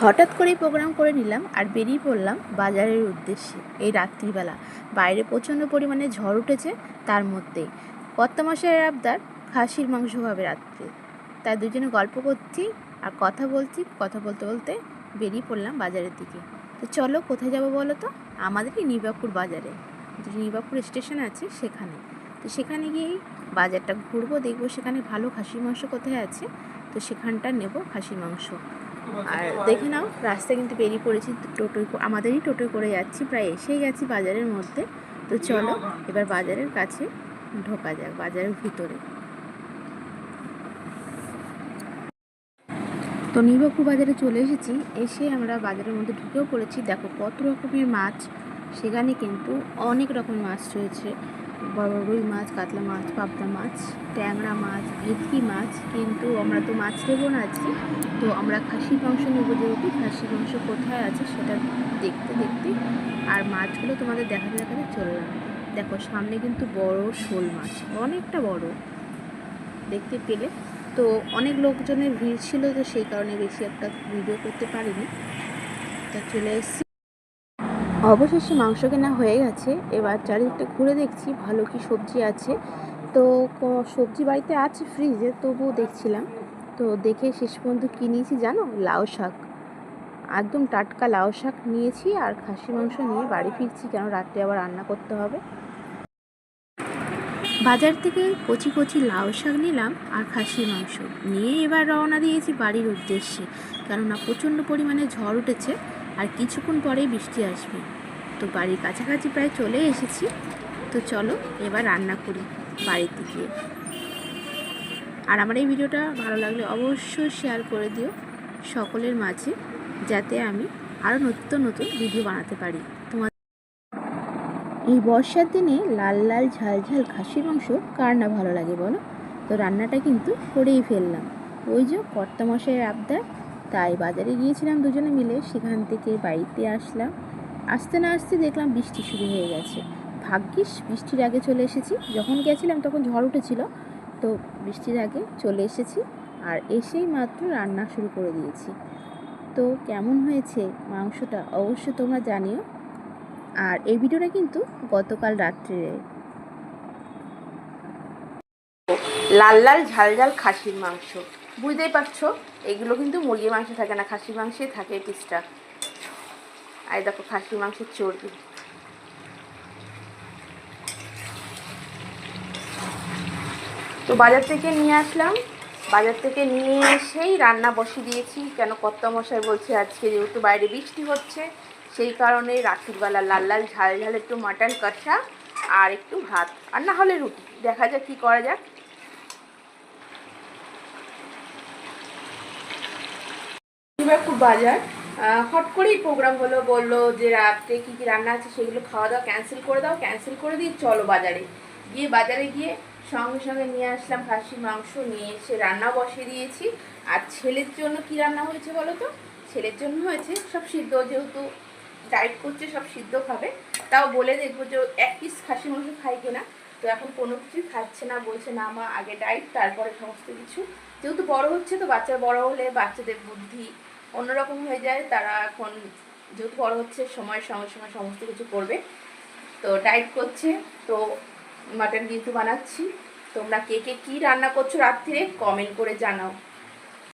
হঠাৎ করেই প্রোগ্রাম করে নিলাম আর বেরিয়ে পড়লাম বাজারের উদ্দেশ্যে। এই রাত্রিবেলা। বাইরে প্রচণ্ড পরিমাণে ঝড় উঠেছে তার মধ্যেই। কর্তামশাইয়ের আবদার খাসির মাংস হবে রাত্রে। তাই দুজনে গল্প করছি আর কথা বলছি, কথা বলতে বলতে বেরিয়ে পড়লাম বাজারের দিকে। তো চলো কোথায় যাব বলো তো? আমাদেরই নিবাপুর বাজারে। যে নিবাপুর স্টেশন আছে সেখানে। তো সেখানে গিয়েই বাজারটা ঘুরবো, দেখব সেখানে ভালো খাসির মাংস কোথায় আছে। তো সেখানটা নেব খাসির মাংস। আর দেখে নাও রাস্তা কিন্তু বেরিয়ে পড়েছি টোটোই আমাদেরই টোটোয় করে যাচ্ছি, প্রায় এসেই গেছি বাজারের মধ্যে। তো চলো, এবার বাজারের কাছে ঢোকা যাক, বাজারের ভিতরে। তো নির্বাকু বাজারে চলে এসেছি, এসে আমরা বাজারের মধ্যে ঢুকেও পড়েছি। দেখো কত রকমের মাছ সেখানে কিন্তু অনেক রকম মাছ রয়েছে। বড় বড় রুই মাছ, কাতলা মাছ, পাবদা মাছ, ট্যাংরা মাছ, ভেটকি মাছ। কিন্তু আমরা তো মাছ নেব না আজকে। তো আমরা খাসির মাংস নেব যেহেতু, খাসির মাংস কোথায় আছে সেটা দেখতে দেখতে আর মাছগুলো তোমাদের দেখাতে দেখাতে চললাম দেখো, সামনে কিন্তু বড় শোল মাছ, অনেকটা বড়। দেখতে পেলে? তো অনেক লোকজনের ভিড় ছিল, তো সেই কারণে বেশি একটা ভিডিও করতে পারিনি। তা চলে এসেছি। অবশেষে মাংস কেনা হয়ে গেছে। এবার চারিদিকটা ঘুরে দেখছি, ভালো কি সবজি আছে। তো সবজি বাড়িতে আছে ফ্রিজে তবুও দেখছিলাম। তো দেখে শেষ পর্যন্ত কী নিয়েছি জানো? লাউ শাক। একদম টাটকা লাউ শাক নিয়েছি আর খাসি মাংস নিয়ে বাড়ি ফিরছি কেন? রাত্রে আবার রান্না করতে হবে। বাজার থেকে কচি কচি লাউ শাক নিলাম আর খাসির মাংস। নিয়ে এবার রওনা দিয়েছি বাড়ির উদ্দেশ্যে। কেননা প্রচণ্ড পরিমাণে ঝড় উঠেছে। আর কিছুক্ষণ পরেই বৃষ্টি আসবে। তো বাড়ির কাছাকাছি প্রায় চলে এসেছি। তো চলো এবার রান্না করি বাড়িতে গিয়ে আর আমার এই ভিডিওটা ভালো লাগলে অবশ্যই শেয়ার করে দিও সকলের মাঝে, যাতে আমি আরও নতুন নতুন ভিডিও বানাতে পারি। তোমার এই বর্ষার দিনে লাল লাল ঝাল ঝাল খাসির মাংস কার না ভালো লাগে বলো? তো রান্নাটা কিন্তু করেই ফেললাম। ওই যে কর্তামশাইয়ের আবদার তাই বাজারে গিয়েছিলাম দুজনে মিলে, সেখান থেকে বাড়িতে আসলাম। আসতে না আসতে দেখলাম বৃষ্টি শুরু হয়ে গেছে। ভাগ্যিস বৃষ্টির আগে চলে এসেছি। যখন গেছিলাম তখন ঝড় উঠেছিল, তো বৃষ্টির আগে চলে এসেছি আর এসেই মাত্র রান্না শুরু করে দিয়েছি। তো কেমন হয়েছে মাংসটা অবশ্যই তোমরা জানিও। আর এই ভিডিওটা কিন্তু গতকাল রাত্রে। লাল লাল ঝাল ঝাল খাসির মাংস। বুঝতেই পারছ, এগুলো কিন্তু মুরগির মাংস থাকে না, খাসির মাংসে থাকে পিসটা আর দেখো, খাসির মাংসের চর্বি তো বাজার থেকে নিয়ে আসলাম। বাজার থেকে নিয়ে এসেই রান্না বসিয়ে দিয়েছি। কেন কর্তা মশাই বলছে, আজকে যেহেতু বাইরে বৃষ্টি হচ্ছে, সেই কারণে রাত্রিবেলা লাল লাল, ঝাল ঝাল একটু মাটন কষা আর একটু ভাত। আর না হলে রুটি। দেখা যাক কী করা যাক। খুব বাজার হট করেই প্রোগ্রাম হলো, বলল যে রাত্রে কী কী রান্না আছে সেগুলো খাওয়া দাওয়া ক্যান্সেল করে দাও ক্যান্সেল করে দিয়ে চলো বাজারে। গিয়ে বাজারে গিয়ে সঙ্গে সঙ্গে নিয়ে আসলাম খাসির মাংস, নিয়ে এসে রান্না বসিয়ে দিয়েছি। আর ছেলের জন্য কি রান্না হয়েছে বলো তো? ছেলের জন্য হয়েছে সব সিদ্ধ, যেহেতু ডায়েট করছে, সব সিদ্ধ খাবে। তাও বলে দেখব যে এক পিস খাসি মাংস খাই কিনা। তো এখন কোনো কিছুই খাচ্ছে না, বলছে না মা, আগে ডায়েট তারপরে সমস্ত কিছু। যেহেতু বড় হচ্ছে তো বাচ্চা বড় হলে বাচ্চাদের বুদ্ধি অন্যরকম হয়ে যায়, তারা এখন যেহেতু বড় হচ্ছে, সময়ের সঙ্গে সঙ্গে সমস্ত কিছু করবে। তো ডায়েট করছে, তো মাটন কিন্তু বানাচ্ছি। তোমরা কে কে কী রান্না করছ রাত্রিরে কমেন্ট করে জানাও।